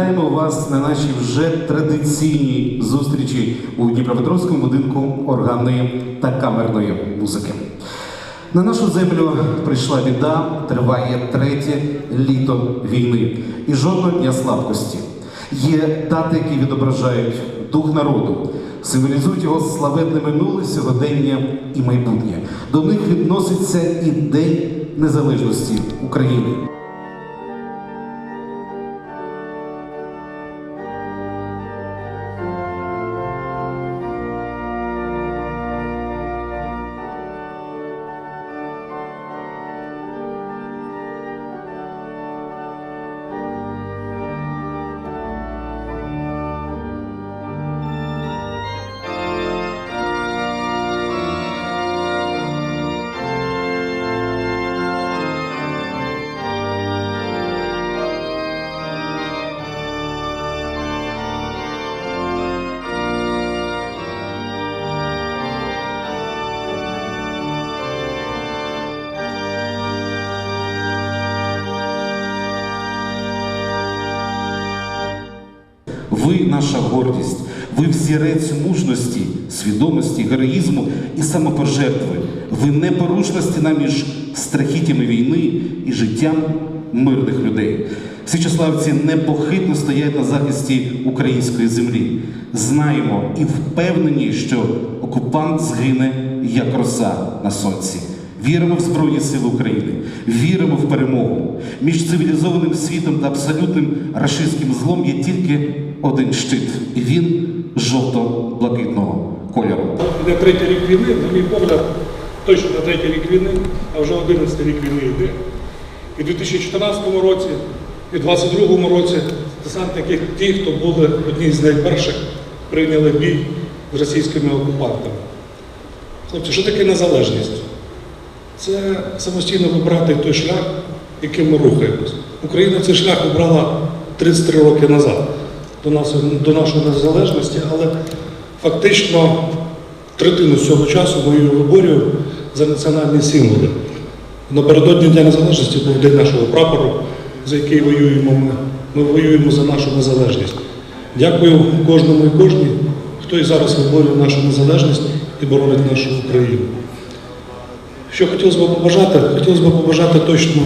Вітаємо вас на нашій вже традиційній зустрічі у Дніпропетровському будинку органної та камерної музики. На нашу землю прийшла біда, триває третє літо війни і жодного дня слабкості. Є дати, які відображають дух народу, символізують його славетне минуле, сьогодення і майбутнє. До них відноситься і День Незалежності України. Ви наша гордість, ви взірець мужності, свідомості, героїзму і самопожертви. Ви непорушна стіна між страхіттями війни і життям мирних людей. Січеславці непохитно стоять на захисті української землі. Знаємо і впевнені, що окупант згине як роса на сонці. Віримо в Збройні Сили України, віримо в перемогу. Між цивілізованим світом та абсолютним рашистським злом є тільки один щит, і він жовто-блакитного кольору. Іде третій рік війни, на мій погляд, точно на третій рік війни, а вже 11 рік війни йде. І в 2014 році, і в 2022 році десантники, ті, хто були одні з найперших, прийняли бій з російськими окупантами. Хлопці, що таке незалежність? Це самостійно вибрати той шлях, яким ми рухаємось. Україна цей шлях обрала 33 роки назад до, нас, до нашої незалежності, але фактично третину цього часу ми її виборюємо за національні символи. Напередодні Дня Незалежності був день нашого прапору, за який воюємо ми. Ми воюємо за нашу незалежність. Дякую кожному і кожній, хто і зараз виборює нашу незалежність і боронить нашу Україну. Що хотілося б побажати? Хотілося б побажати точно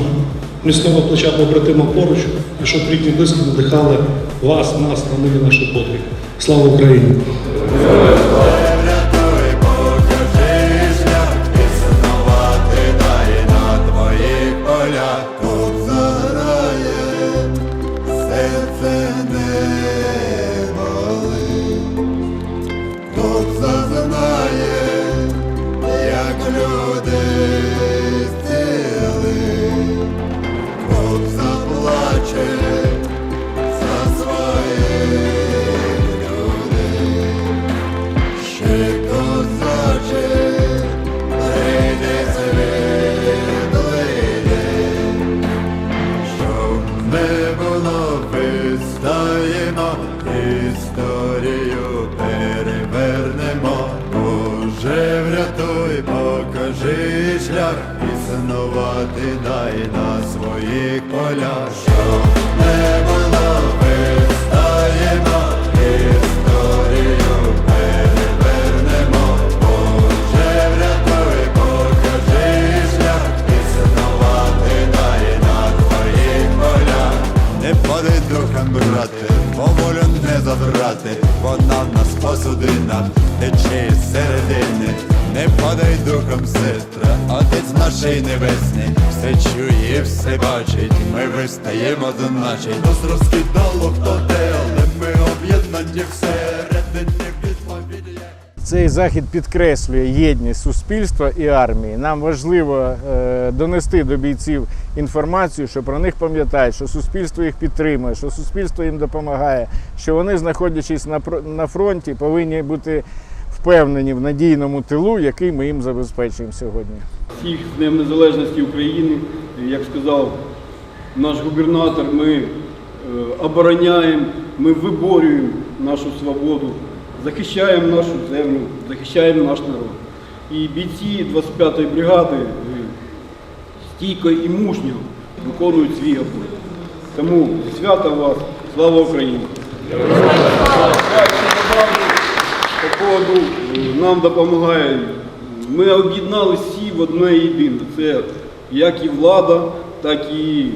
міцного плеча побратима поруч, і щоб рідні близько надихали вас, нас, на милі наші подвиг. Слава Україні! Нашій небесний, все чує, все бачить, ми вистаємо, значить. Нас розкидало хто де, але ми об'єднані є. Цей захід підкреслює єдність суспільства і армії. Нам важливо е, донести до бійців інформацію, що про них пам'ятають, що суспільство їх підтримує, що суспільство їм допомагає, що вони, знаходячись на, про- на фронті, повинні бути впевнені в надійному тилу, який ми їм забезпечуємо сьогодні. Всіх з Днем Незалежності України. Як сказав наш губернатор, ми е, обороняємо, ми виборюємо нашу свободу, захищаємо нашу землю, захищаємо наш народ. І бійці 25-ї бригади е, стійко і мужньо виконують свій обов'язок. Тому свята вас, слава Україні! Так, ще добавлю, По поводу е, нам допомагає. Ми об'єднали всі в одне єдине. Це як і влада, так і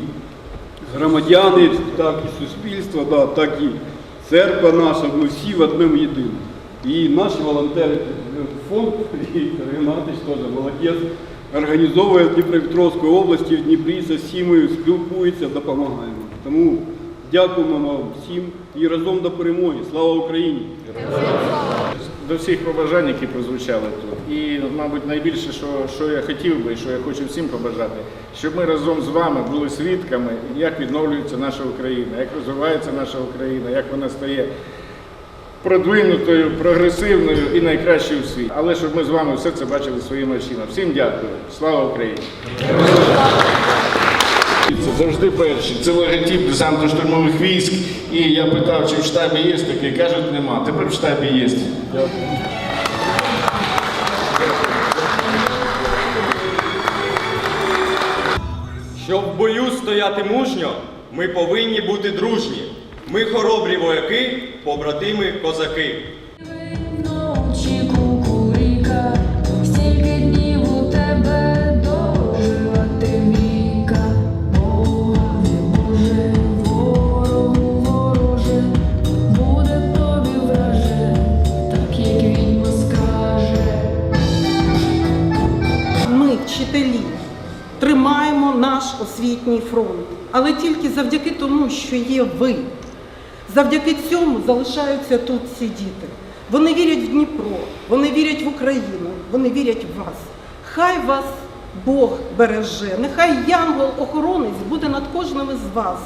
громадяни, так і суспільство, да, так і церква наша, ми всі в одному єдиному. І наші волонтери, е, фонд Віктор Геннадійович теж молодець, організовує в Дніпропетровській області, в Дніпрі з всіми спілкується, допомагаємо. Тому дякуємо вам всім і разом до перемоги. Слава Україні! До всіх побажань, які прозвучали тут. І, мабуть, найбільше, що, що я хотів би, що я хочу всім побажати, щоб ми разом з вами були свідками, як відновлюється наша Україна, як розвивається наша Україна, як вона стає продвинутою, прогресивною і найкращою у світі. Але щоб ми з вами все це бачили своїми очима. Всім дякую. Слава Україні! Завжди перші. Це логотип десантно штурмових військ. І я питав, чи в штабі є такий. Кажуть, нема. Тепер в штабі є. Щоб в бою стояти мужньо, ми повинні бути дружні. Ми хоробрі вояки, побратими козаки. Тільки завдяки тому, що є ви. Завдяки цьому залишаються тут ці діти. Вони вірять в Дніпро, вони вірять в Україну, вони вірять в вас. Хай вас Бог береже, нехай янгол-охоронець буде над кожним із вас.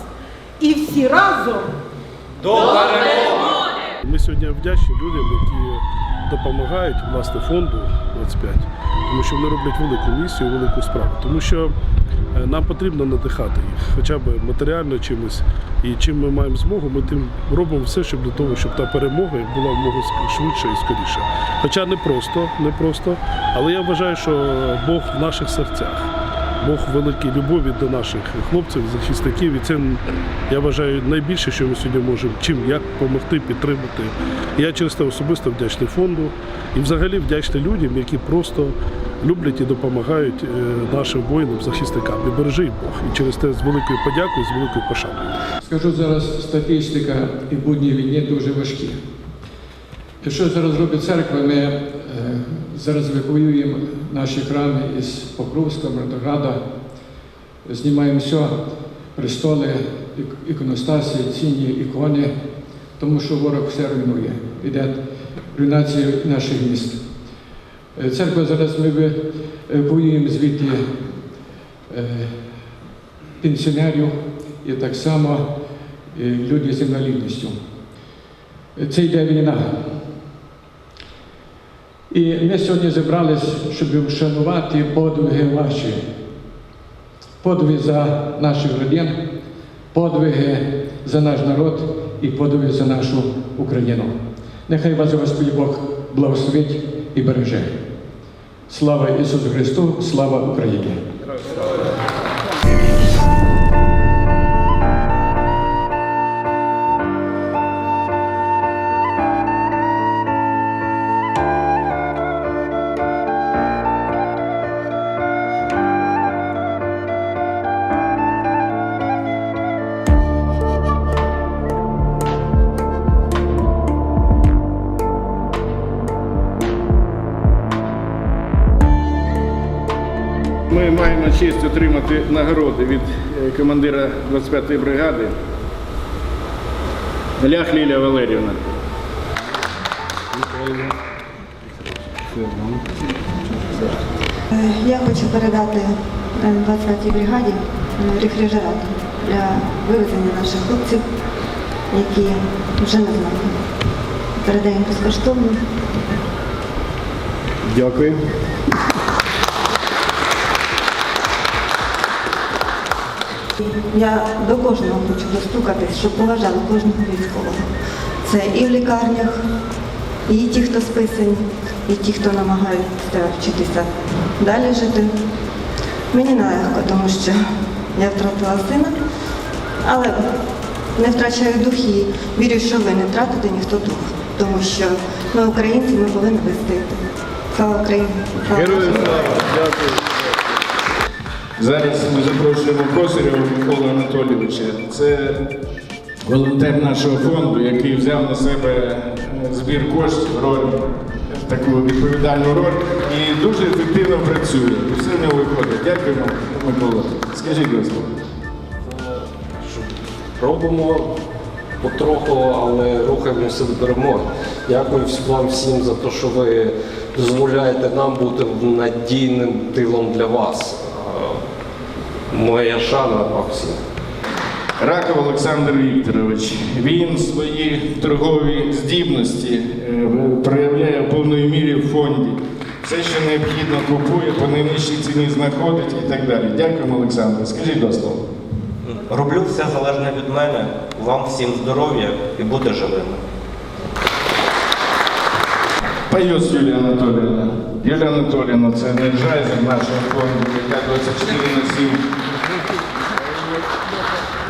І всі разом Ми сьогодні вдячні людям, які допомагають власне фонду 25, тому що вони роблять велику місію, велику справу. Тому що е, нам потрібно надихати їх, хоча б матеріально чимось. І чим ми маємо змогу, ми тим робимо все, щоб для того, щоб та перемога була в ск- швидше і скоріше. Хоча не просто, не просто, але я вважаю, що Бог в наших серцях. Бог великий любові до наших хлопців, захисників. І це я вважаю найбільше, що ми сьогодні можемо чим як допомогти, підтримати. Я через те особисто вдячний фонду і взагалі вдячний людям, які просто люблять і допомагають е, нашим воїнам, захисникам. І бережи Бог. І через те з великою подякою, з великою пошаною. Скажу зараз, статистика і будні війни дуже важкі. І що зараз робить церква? Ми е, зараз евакуюємо наші храми із Покровська, Мирнограда, знімаємо все, престоли, іконостаси, цінні ікони, тому що ворог все руйнує. Іде руйнація наших міст. Е, Церква зараз ми евакуюємо звідти е, пенсіонерів і так само люди з інвалідністю. Це йде війна. І ми сьогодні зібрались, щоб вшанувати подвиги ваші, подвиги за наших родин, подвиги за наш народ і подвиги за нашу Україну. Нехай вас Господь Бог благословить і береже. Слава Ісусу Христу, слава Україні! Нагороди від е, командира 25-ї бригади Лях Лілія Валерівна. Е, Я хочу передати е, 25-й бригаді е, рефрижератор для вивезення наших хлопців, які вже не знають. Передаємо безкоштовно. Дякую. Я до кожного хочу достукатись, щоб поважали кожного військового. Це і в лікарнях, і ті, хто списані, і ті, хто намагаються вчитися далі жити. Мені нелегко, тому що я втратила сина Але не втрачаю дух і вірю, що ви не втратите ніхто дух, тому що ми українці, ми повинні вистояти. Слава Україні! Слава! Дякую. Зараз ми запрошуємо Косарєва Микола Анатолійовича. Це волонтер нашого фонду, який взяв на себе е, збір коштів, роль, таку відповідальну роль і дуже ефективно працює. Все в нього виходить. Дякуємо, Микола. Скажіть, будь ласка. Робимо потроху, але рухаємося до перемоги. Дякую вам всім за те, що ви дозволяєте нам бути надійним тилом для вас. Моя шана всім. Раков Олександр Вікторович. Він свої торгові здібності е, проявляє в повної мірі в фонді. Все, що необхідно, купує, по найнижчій ціні знаходить і так далі. Дякуємо, Олександр. Скажіть до слова. Роблю все залежне від мене. Вам всім здоров'я і бути живими. Паюс Юлія Анатоліївна. Юлія Анатоліївна, це енерджайзер нашого фонду, яка 24 на 7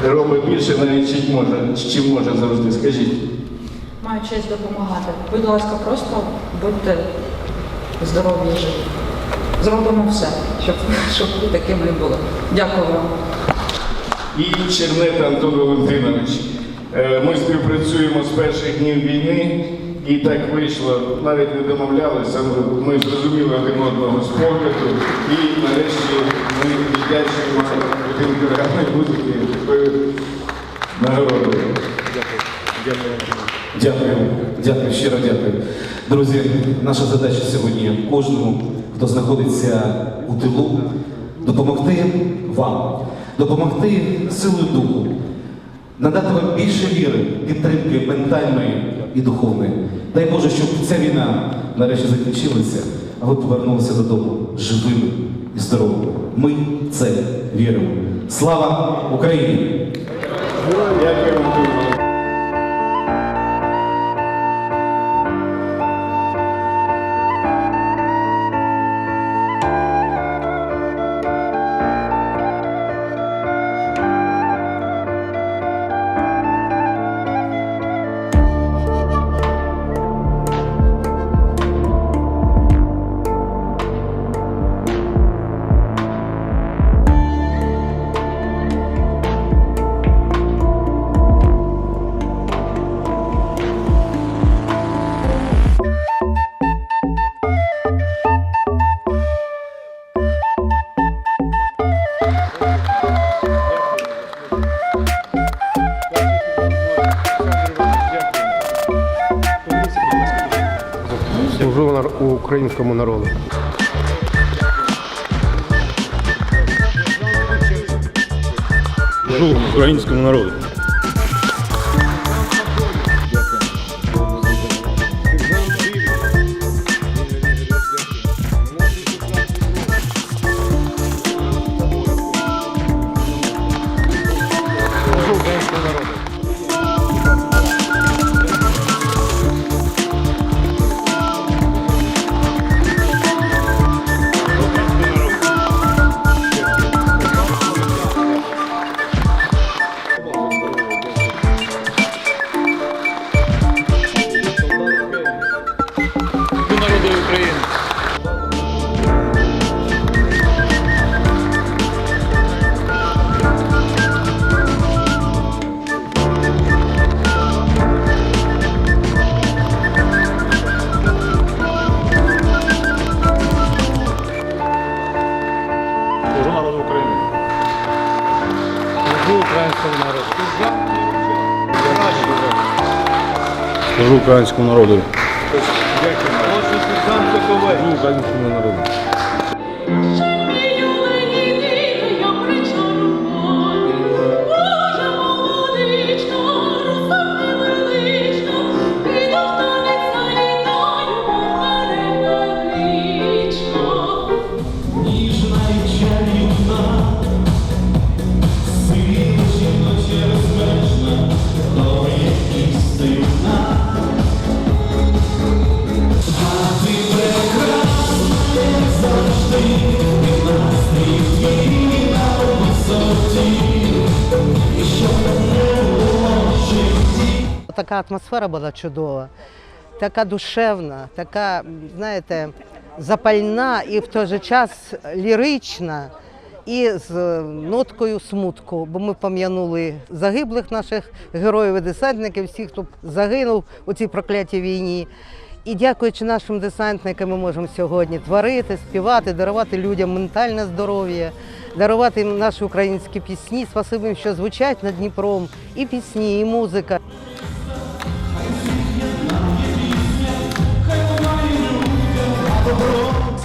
робить більше навіть чим може, чим може завжди. Скажіть. Маю честь допомагати. Будь ласка, просто будьте здорові і живі. Зробимо все, щоб, щоб ви такими і були. Дякую вам. і Чернета Антон Валентинович. Е, Ми співпрацюємо з перших днів війни, і так вийшло, навіть не домовлялися. Ми зрозуміли один одного з погляду, і нарешті ми віддячуємо будинку реальної музики нагородою. Дякую, дякую, щиро дякую. Друзі, наша задача сьогодні кожному, хто знаходиться у тилу, допомогти вам, допомогти силою духу, надати вам більше віри, підтримки ментальної і духовної. Дай Боже, щоб ця війна нарешті закінчилася, а ви повернулися додому живими і здоровими. Ми в це віримо. Слава Україні! Українському народу. Служу українському народу. Українському народу. Молодший Атмосфера була чудова, така душевна, така, знаєте, запальна і в той же час лірична і з ноткою смутку. Бо ми пам'янули загиблих наших героїв і десантників, всіх, хто загинув у цій проклятій війні. І дякуючи нашим десантникам, ми можемо сьогодні творити, співати, дарувати людям ментальне здоров'я, дарувати їм наші українські пісні. Спасибі, що звучать над Дніпром, і пісні, і музика.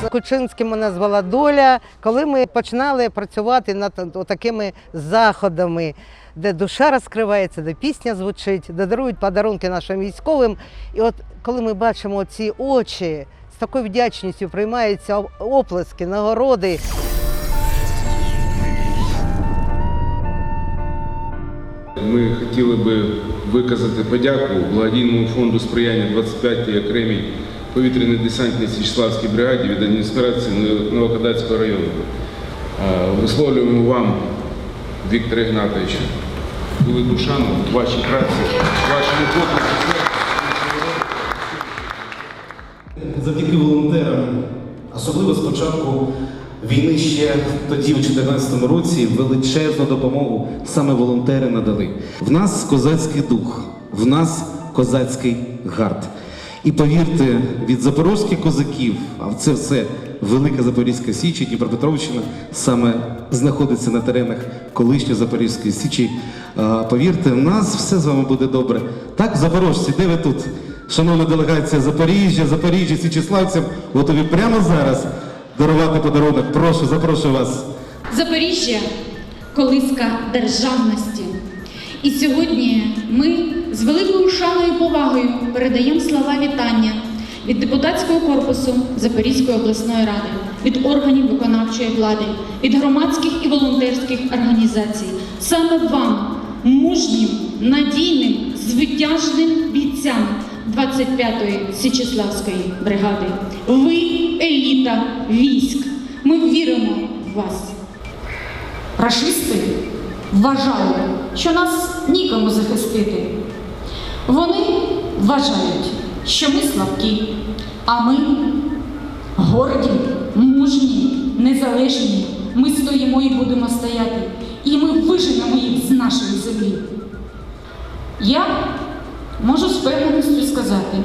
Кучинським мене звала доля, коли ми починали працювати над такими заходами, де душа розкривається, де пісня звучить, де дарують подарунки нашим військовим. І от коли ми бачимо ці очі, з такою вдячністю приймаються оплески, нагороди. Ми хотіли би виказати подяку благодійному фонду сприяння 25-й окремій повітряній десантній Січславській бригаді від адміністрації Новокадацького району. Е, Висловлюємо вам, Віктор Ігнатович, велику шану в вашій праці, вашому поклику. Завдяки волонтерам, особливо з початку війни ще тоді, у 2014 році, величезну допомогу саме волонтери надали. В нас козацький дух, в нас козацький гард. І повірте, від запорозьких козаків, а це все Велика Запорізька Січ і Дніпропетровщина саме знаходиться на теренах колишньої Запорізької Січі. Повірте, в нас все з вами буде добре. Так, запорожці, де ви тут? Шановна делегація Запоріжжя, Запоріжжя, Січеславцям, готові прямо зараз дарувати подарунок. Прошу, запрошую вас. Запоріжжя колиска державності. І сьогодні ми з великою шаною і повагою передаємо слова вітання від депутатського корпусу Запорізької обласної ради, від органів виконавчої влади, від громадських і волонтерських організацій. Саме вам, мужнім, надійним, звитяжним бійцям 25-ї Січеславської бригади. Ви еліта військ. Ми віримо в вас. Рашисти вважали, що нас нікому захистити. Вони вважають, що ми слабкі, а ми горді, мужні, незалежні. Ми стоїмо і будемо стояти, і ми виженемо їх з нашої землі. Я можу з впевненістю сказати,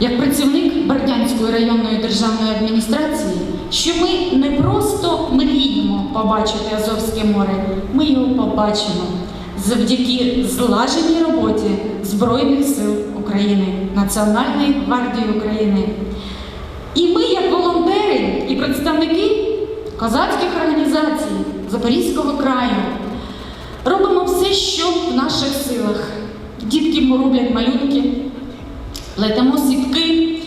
як працівник Бердянської районної державної адміністрації, що ми не просто мріємо побачити Азовське море, ми його побачимо завдяки злаженій роботі Збройних сил України, Національної гвардії України. І ми, як волонтери і представники козацьких організацій Запорізького краю, робимо все, що в наших силах. Дітки роблять малюнки, плетемо сітки,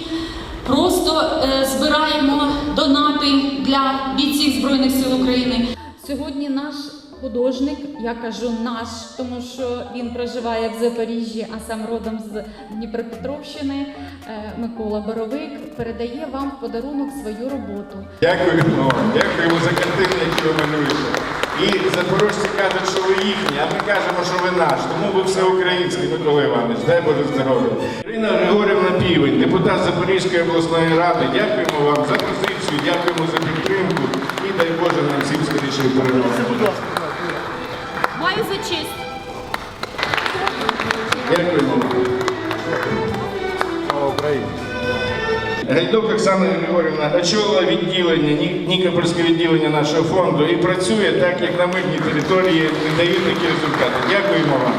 просто е, збираємо донати для бійців Збройних сил України. Сьогодні наш художник, я кажу наш, тому що він проживає в Запоріжжі, а сам родом з Дніпропетровщини, е, Микола Боровик, передає вам в подарунок свою роботу. Дякуємо, дякуємо за картини, які ви малюєте. І запорожці кажуть, що ви їхні, а ми кажемо, що ви наш. Тому ви все українське, Микола Іванович. Дай Боже здоров'я. Ірина Григорівна Півень, депутат Запорізької обласної ради. Дякуємо вам за позицію, дякуємо за підтримку і дай Боже нам всім скорішої перемоги. Маю за честь. Дякуємо вам. Слава Україні. Гайдук Оксана Григорівна очолила відділення, Ні- Нікопольське відділення нашого фонду і працює так, як на мирній території не дають такі результати. Дякуємо вам.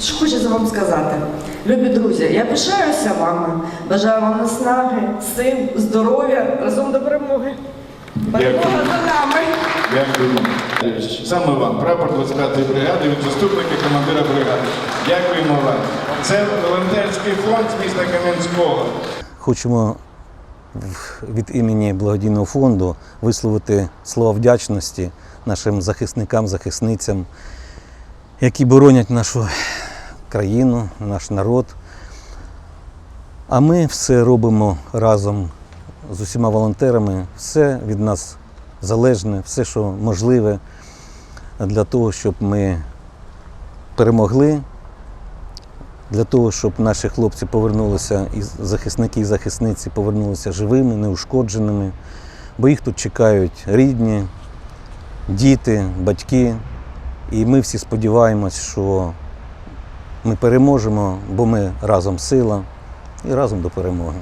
Що хочеться вам сказати? Любі друзі, я пишаюся вами. Бажаю вам наснаги, сил, здоров'я, разом до перемоги. Перемога за нами. Дякуємо. Саме вам, прапор 25-ї бригади від заступника командира бригади. Дякуємо вам. Це волонтерський фонд з міста Кам'янського. Хочемо від імені благодійного фонду висловити слова вдячності нашим захисникам, захисницям, які боронять нашу країну, наш народ. А ми все робимо разом з усіма волонтерами, все від нас залежне, все, що можливе для того, щоб ми перемогли для того, щоб наші хлопці повернулися, і захисники і захисниці повернулися живими, неушкодженими, бо їх тут чекають рідні, діти, батьки. І ми всі сподіваємось, що ми переможемо, бо ми разом сила і разом до перемоги.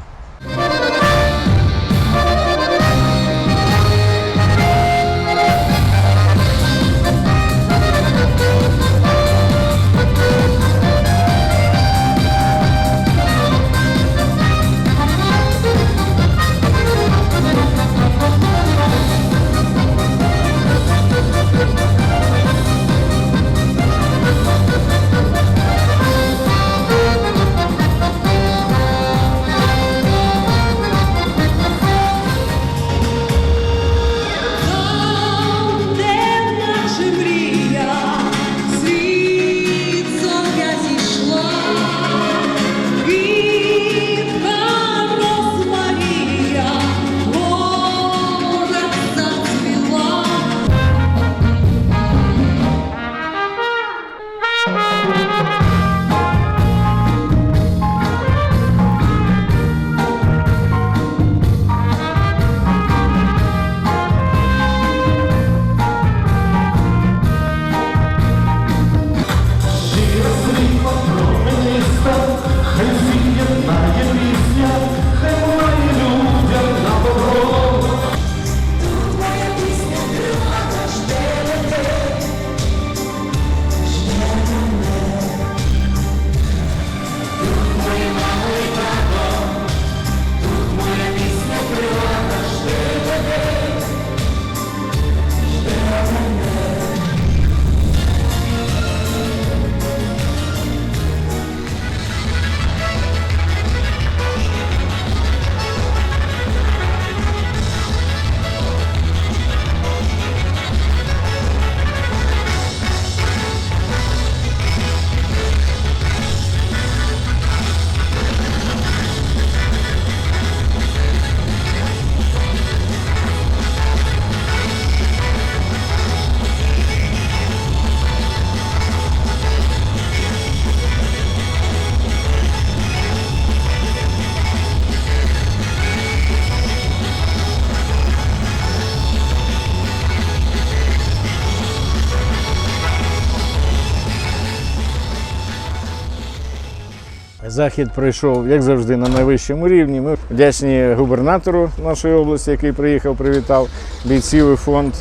Захід пройшов, як завжди, на найвищому рівні. Ми вдячні губернатору нашої області, який приїхав, привітав бійців і фонд.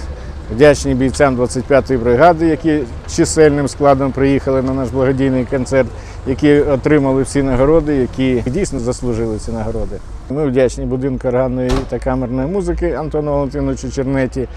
Вдячні бійцям 25-ї бригади, які чисельним складом приїхали на наш благодійний концерт, які отримали всі нагороди, які дійсно заслужили ці нагороди. Ми вдячні будинку органної та камерної музики Антону Валентиновичу Чернеті.